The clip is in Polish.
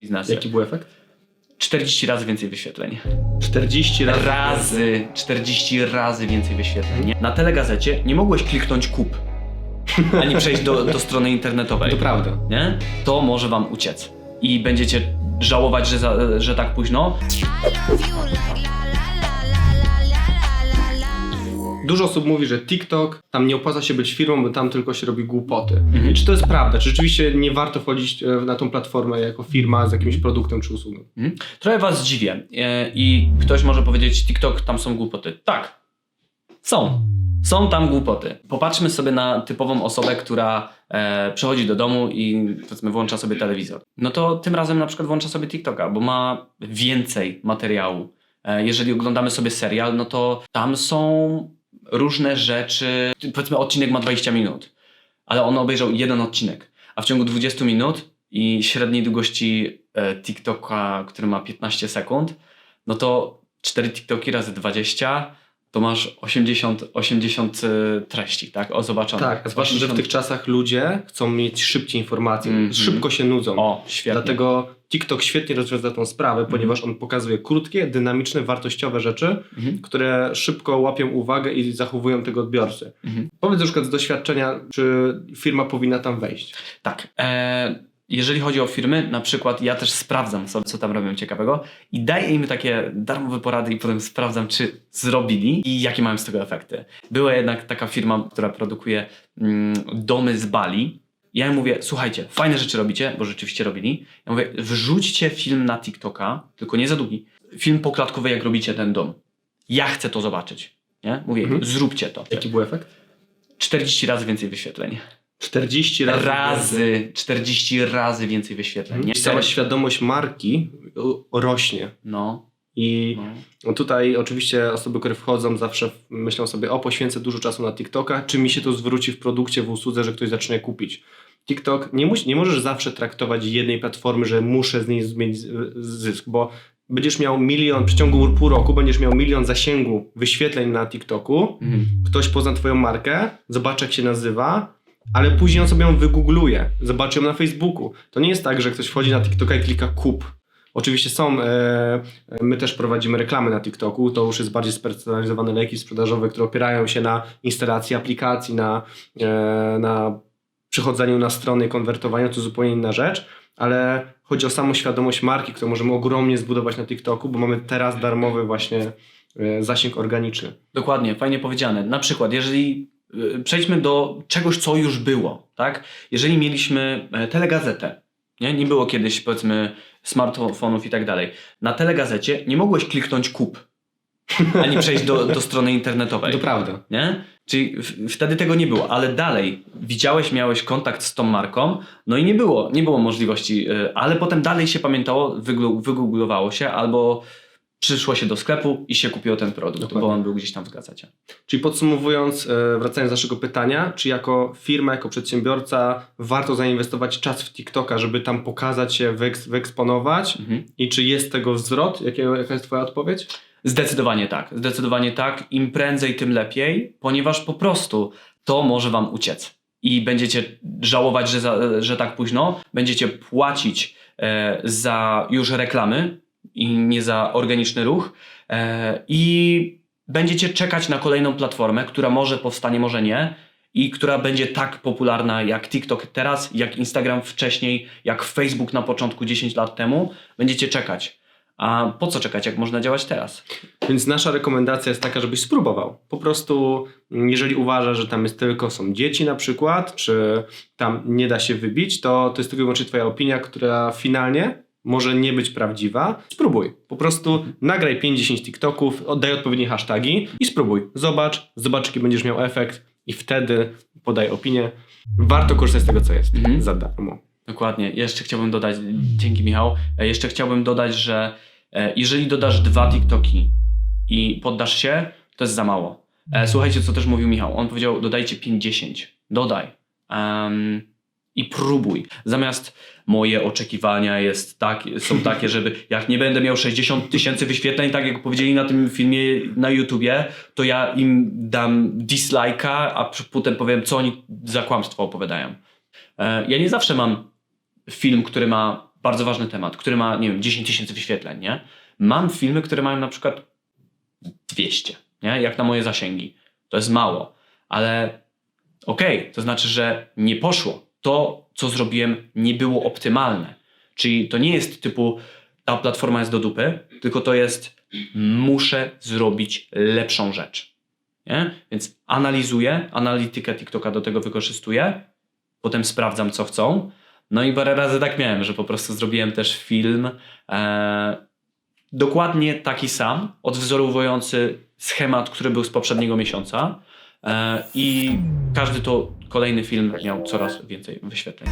biznesie. Jaki był efekt? 40 razy więcej wyświetleń. 40 razy. Razy, 40 razy więcej wyświetleń. Nie? Na telegazecie nie mogłeś kliknąć kup, ani przejść do, do strony internetowej. To prawda. Nie? To może wam uciec. I będziecie żałować, że, za, że tak późno. Dużo osób mówi, że TikTok, tam nie opłaca się być firmą, bo tam tylko się robi głupoty. Mhm. Czy to jest prawda? Czy rzeczywiście nie warto wchodzić e, na tą platformę jako firma z jakimś produktem czy usługą? Mhm. Trochę was zdziwię. E, I ktoś może powiedzieć, TikTok, tam są głupoty. Tak. Są. Są tam głupoty. Popatrzmy sobie na typową osobę, która e, przychodzi do domu i powiedzmy włącza sobie telewizor. No to tym razem na przykład włącza sobie TikToka, bo ma więcej materiału. E, jeżeli oglądamy sobie serial, no to tam są różne rzeczy. Powiedzmy odcinek ma 20 minut, ale on obejrzał jeden odcinek, a w ciągu 20 minut i średniej długości e, TikToka, który ma 15 sekund, no to 4 TikToki razy 20 to masz 80, 80 e, treści, tak? O, zobaczone. Tak, zwłaszcza, że w 80 tych czasach ludzie chcą mieć szybciej informacje, Mhm. szybko się nudzą. O, świetnie. Dlatego TikTok świetnie rozwiąza tą sprawę, ponieważ on pokazuje krótkie, dynamiczne, wartościowe rzeczy, Mhm. które szybko łapią uwagę i zachowują tego odbiorcy. Mhm. Powiedz na przykład z doświadczenia, czy firma powinna tam wejść. Tak. E, jeżeli chodzi o firmy, na przykład ja też sprawdzam sobie, co tam robią ciekawego i daję im takie darmowe porady i potem sprawdzam, czy zrobili i jakie mają z tego efekty. Była jednak taka firma, która produkuje mm, domy z Bali. Ja im mówię, słuchajcie, fajne rzeczy robicie, bo rzeczywiście robili. Ja mówię, wrzućcie film na TikToka, tylko nie za długi. Film poklatkowy, jak robicie ten dom. Ja chcę to zobaczyć. Nie? Mówię, Mhm. zróbcie to. Jaki był efekt? 40 razy więcej wyświetleń. 40 razy. Razy, 40 razy więcej wyświetleń. Nie? I cała świadomość marki o, rośnie. No, I no. tutaj oczywiście osoby, które wchodzą zawsze myślą sobie, o poświęcę dużo czasu na TikToka, czy mi się to zwróci w produkcie, w usłudze, że ktoś zacznie kupić. TikTok, nie, musi, nie możesz zawsze traktować jednej platformy, że muszę z niej mieć z- zysk, bo będziesz miał milion, w przeciągu pół roku będziesz miał milion zasięgu wyświetleń na TikToku, Mhm. ktoś pozna twoją markę, zobaczy jak się nazywa, ale później on sobie ją wygoogluje, zobaczy ją na Facebooku. To nie jest tak, że ktoś wchodzi na TikToka i klika kup. Oczywiście są, e, my też prowadzimy reklamy na TikToku, to już jest bardziej spersonalizowane leki sprzedażowe, które opierają się na instalacji aplikacji, na, e, na przychodzeniu na strony konwertowaniu, to zupełnie inna rzecz, ale chodzi o samą świadomość marki, którą możemy ogromnie zbudować na TikToku, bo mamy teraz darmowy właśnie e, zasięg organiczny. Dokładnie, fajnie powiedziane. Na przykład, jeżeli y, przejdźmy do czegoś, co już było, tak? Jeżeli mieliśmy e, telegazetę, nie? nie było kiedyś, powiedzmy, smartfonów i tak dalej. Na telegazecie nie mogłeś kliknąć kup, ani przejść do, do strony internetowej. To prawda. Nie? Czyli w, wtedy tego nie było, ale dalej widziałeś, miałeś kontakt z tą marką, no i nie było, nie było możliwości, y, ale potem dalej się pamiętało, wygooglowało się albo przyszło się do sklepu i się kupiło ten produkt, Dokładnie. bo on był gdzieś tam w gazecie. Czyli podsumowując, e, wracając do naszego pytania, czy jako firma, jako przedsiębiorca warto zainwestować czas w TikToka, żeby tam pokazać się, wyeks- wyeksponować Mhm. i czy jest tego? Jakiego, jaka jest twoja odpowiedź? Zdecydowanie tak, zdecydowanie tak. Im prędzej, tym lepiej, ponieważ po prostu to może wam uciec. I będziecie żałować, że, za, że tak późno. Będziecie płacić e, za już reklamy i nie za organiczny ruch. E, I będziecie czekać na kolejną platformę, która może powstanie, może nie. I która będzie tak popularna jak TikTok teraz, jak Instagram wcześniej, jak Facebook na początku 10 lat temu. Będziecie czekać. A po co czekać, jak można działać teraz? Więc nasza rekomendacja jest taka, żebyś spróbował. Po prostu, jeżeli uważasz, że tam jest tylko są dzieci na przykład, czy tam nie da się wybić, to to jest tylko i wyłącznie twoja opinia, która finalnie może nie być prawdziwa. Spróbuj. Po prostu nagraj 5-10 TikToków, oddaj odpowiednie hasztagi i spróbuj. Zobacz, zobacz jaki będziesz miał efekt i wtedy podaj opinię. Warto korzystać z tego, co jest Mhm. za darmo. Dokładnie. Jeszcze chciałbym dodać, dzięki Michał, e, jeszcze chciałbym dodać, że e, jeżeli dodasz dwa TikToki i poddasz się, to jest za mało. E, Słuchajcie, co też mówił Michał. On powiedział, dodajcie 50. Dodaj. Em, I próbuj. Zamiast moje oczekiwania jest tak, są takie, żeby jak nie będę miał 60 tysięcy wyświetleń, tak jak powiedzieli na tym filmie na YouTubie, to ja im dam dislike'a, a potem powiem, co oni za kłamstwo opowiadają. E, Ja nie zawsze mam film, który ma bardzo ważny temat, który ma, nie wiem, 10 tysięcy wyświetleń, nie? Mam filmy, które mają na przykład 200, nie? Jak na moje zasięgi. To jest mało, ale okej, to znaczy, że nie poszło. To, co zrobiłem, nie było optymalne. Czyli to nie jest typu ta platforma jest do dupy, tylko to jest muszę zrobić lepszą rzecz. Nie? Więc analizuję, analitykę TikToka do tego wykorzystuję, potem sprawdzam, co chcą. No i parę razy tak miałem, że po prostu zrobiłem też film e, dokładnie taki sam, odwzorowujący schemat, który był z poprzedniego miesiąca. E, I każdy to kolejny film miał coraz więcej wyświetleń.